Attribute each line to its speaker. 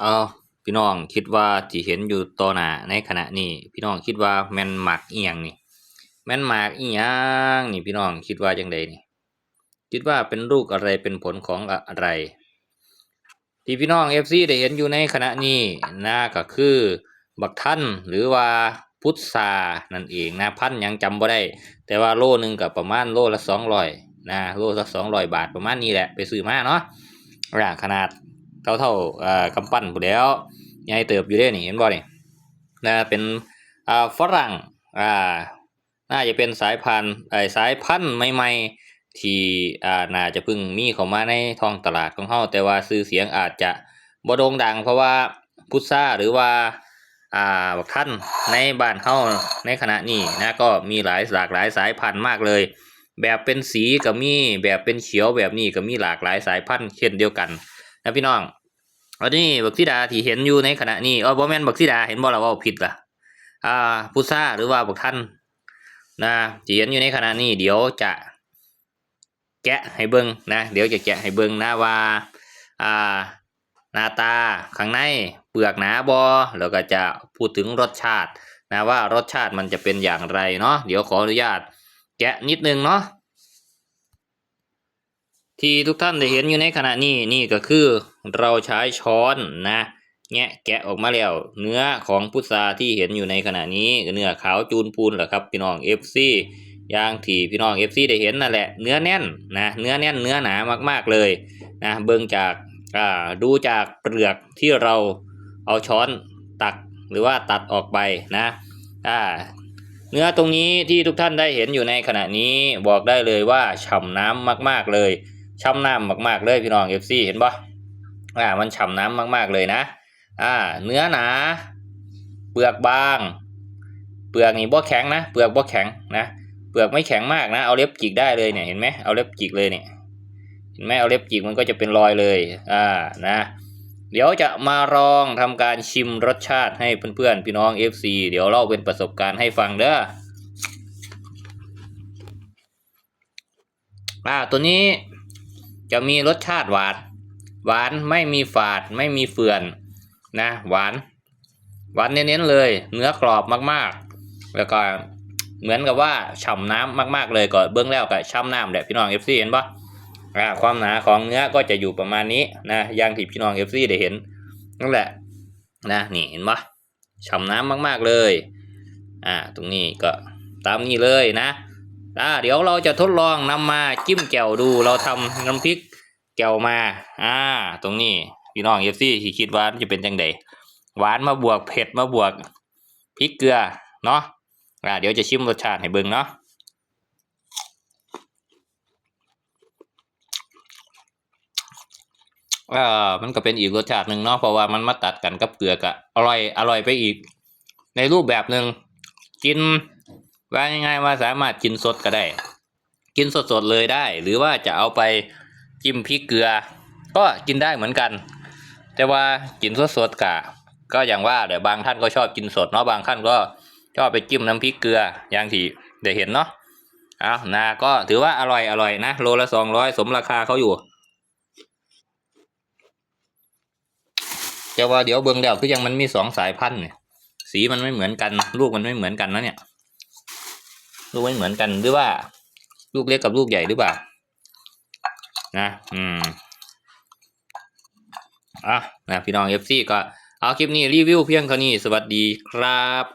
Speaker 1: เอาพี่น้องคิดว่าที่เห็นอยู่ต่อหน้าในขณะนี้ พี่น้องคิดว่าแมนหมากเอียงนี่ แมนหมากเอียงนี่พี่น้องคิดว่าจังใดนี่ คิดว่าเป็นลูกอะไรเป็นผลของอะไร ที่พี่น้องเอฟซีได้เห็นอยู่ในขณะนี้นะก็คือบักท่านหรือว่าพุทรานั่นเองนะพันยังจำบ่ได้ แต่ว่าโลหนึ่งกับประมาณโลละสองร้อยนะโลละสองร้อยบาทประมาณนี้แหละไปซื้อมาเนาะอ่าขนาด เท่าเท่าอ่ากำปั้นผู้แล้วใหญ่เติบอยู่เด้นี่เห็นบ่นี่นะเป็นอ่าฝรั่งอ่าน่าจะเป็นสายพันธุ์ไอสายพันธุ์ใหม่ๆที่อ่าน่าจะพิ่งมีเข้ามาในท้องตลาดของเฮาแต่ว่าชื่อเสียงอาจจะบ่โด่งดัง เพราะว่าพุทราหรือว่าอ่าบักท่านในบ้านเขาในขณะนี้นะก็มีหลายหลากหลายสายพันธุ์มากเลย แบบเป็นสีก็มีแบบเป็นเขียวแบบนี้ก็มีหลากหลายสายพันธุ์เช่นเดียวกันนะพี่น้อง อันนี้บักซิดาที่เห็นอยู่ในขณะนี้อ๋อบ่แม่นบักซิดาเห็นบ่ล่ะว่าผิดล่ะอ่าพุทราหรือว่าบักท่านนะที่เห็นอยู่ในขณะนี้ เดี๋ยวจะแกะให้เบิ่งนะเดี๋ยวจะแกะให้เบิ่งนะว่าอ่าหน้าตาข้างในเปลือกหนาบอแล้วก็จะพูดถึงรสชาตินะว่ารสชาติมันจะเป็นอย่างไรเนาะเดี๋ยวขออนุญาตแกะนิดนึงเนาะที่ทุกท่านได้เห็นอยู่ในขณะนี้นี่ก็คือ เราใช้ช้อนนะแงะแกะออกมาแล้วเนื้อของพุทราที่เห็นอยู่ในขณะนี้เนื้อขาวจูนพูนแหละครับพี่น้อง FC อย่างที่พี่น้อง FC ได้เห็นนั่นแหละเนื้อแน่นนะเนื้อแน่นเนื้อหนามากๆเลยนะเบิ่งจากอ่าดูจากเปลือกที่เราเอาช้อนตักหรือว่าตัดออกไปนะอ่าเนื้อตรงนี้ที่ทุกท่านได้เห็นอยู่ในขณะนี้บอกได้เลยว่าฉ่ำน้ำมากๆเลยช่ำน้ำมากๆเลยพี่น้องเอฟซีเห็นปะ อ่ามันฉ่ำน้ำมากๆเลยนะ อ่า เนื้อหนา เปลือกบาง เปลือกนี่บ่แข็งนะ เปลือกบ่แข็งนะ เปลือกไม่แข็งมากนะ เอาเล็บจิกได้เลยเนี่ย เห็นไหมเอาเล็บจิกเลยเนี่ย เห็นไหมเอาเล็บจิกมันก็จะเป็นรอยเลย อ่า นะ เดี๋ยวจะมาลองทำการชิมรสชาติให้เพื่อนๆพี่น้อง FC เดี๋ยวเล่าเป็นประสบการณ์ให้ฟังเด้อ อ่า ตัวนี้จะมีรสชาติหวาน หวานไม่มีฝาดไม่มีเฟื่อนนะหวานหวานเน้นๆเลย เนื้อกรอบมากๆ แล้วก็เหมือนกับว่าฉ่ำน้ำมากๆเลยก็เบื้องแล้วกับช่ำน้ำแหละพี่น้อง FC เห็นปะความหนาของเนื้อก็จะอยู่ประมาณนี้นะอย่างที่พี่น้องเอฟซีได้เห็นนั่นแหละนะนี่เห็นปะฉ่ำน้ำมากๆเลยอ่าตรงนี้ก็ตามนี้เลยนะอ่าเดี๋ยวเราจะทดลองนำมาจิ้มแจ่วดูเราทำน้ำพริก แจ่วมา อ่า ตรงนี้ พี่น้องเอฟซีที่คิดว่ามันจะเป็นจังไดหวานมาบวกเผ็ดมาบวกพริกเกลือเนาะอ่าเดี๋ยวจะชิมรสชาติให้เบิ่งเนาะเอ่อมันก็เป็นอีกรสชาติหนึ่งเนาะเพราะว่ามันมาตัดกันกับเกลือกะอร่อยอร่อยไปอีก ในรูปแบบหนึ่งกินว่าง่ายๆว่าสามารถกินสดก็ได้ กินสดๆเลยได้ หรือว่าจะเอาไป จิ้มพริกเกลือ ก็กินได้เหมือนกัน แต่ว่ากินสดๆกะ ก็อย่างว่าเดี๋ยวบางท่านก็ชอบกินสดเนาะบางท่านก็ชอบไปจิ้มน้ำพริกเกลืออย่างที่ได้เห็นเนาะเอานะก็ถือว่าอร่อยอร่อยนะโลละสองร้อยสมราคาเขาอยู่แต่ว่าเดี๋ยวเบิ่งแล้วคือยังมันมีสองสายพันธุ์เนี่ยสีมันไม่เหมือนกัน ลูกมันไม่เหมือนกันนะเนี่ย ลูกไม่เหมือนกันหรือว่า ลูกเล็กกับลูกใหญ่หรือเปล่า นะอืมอะนะพี่น้องเอฟซีก็เอาคลิปนี้รีวิวเพียงเท่านี้สวัสดีครับ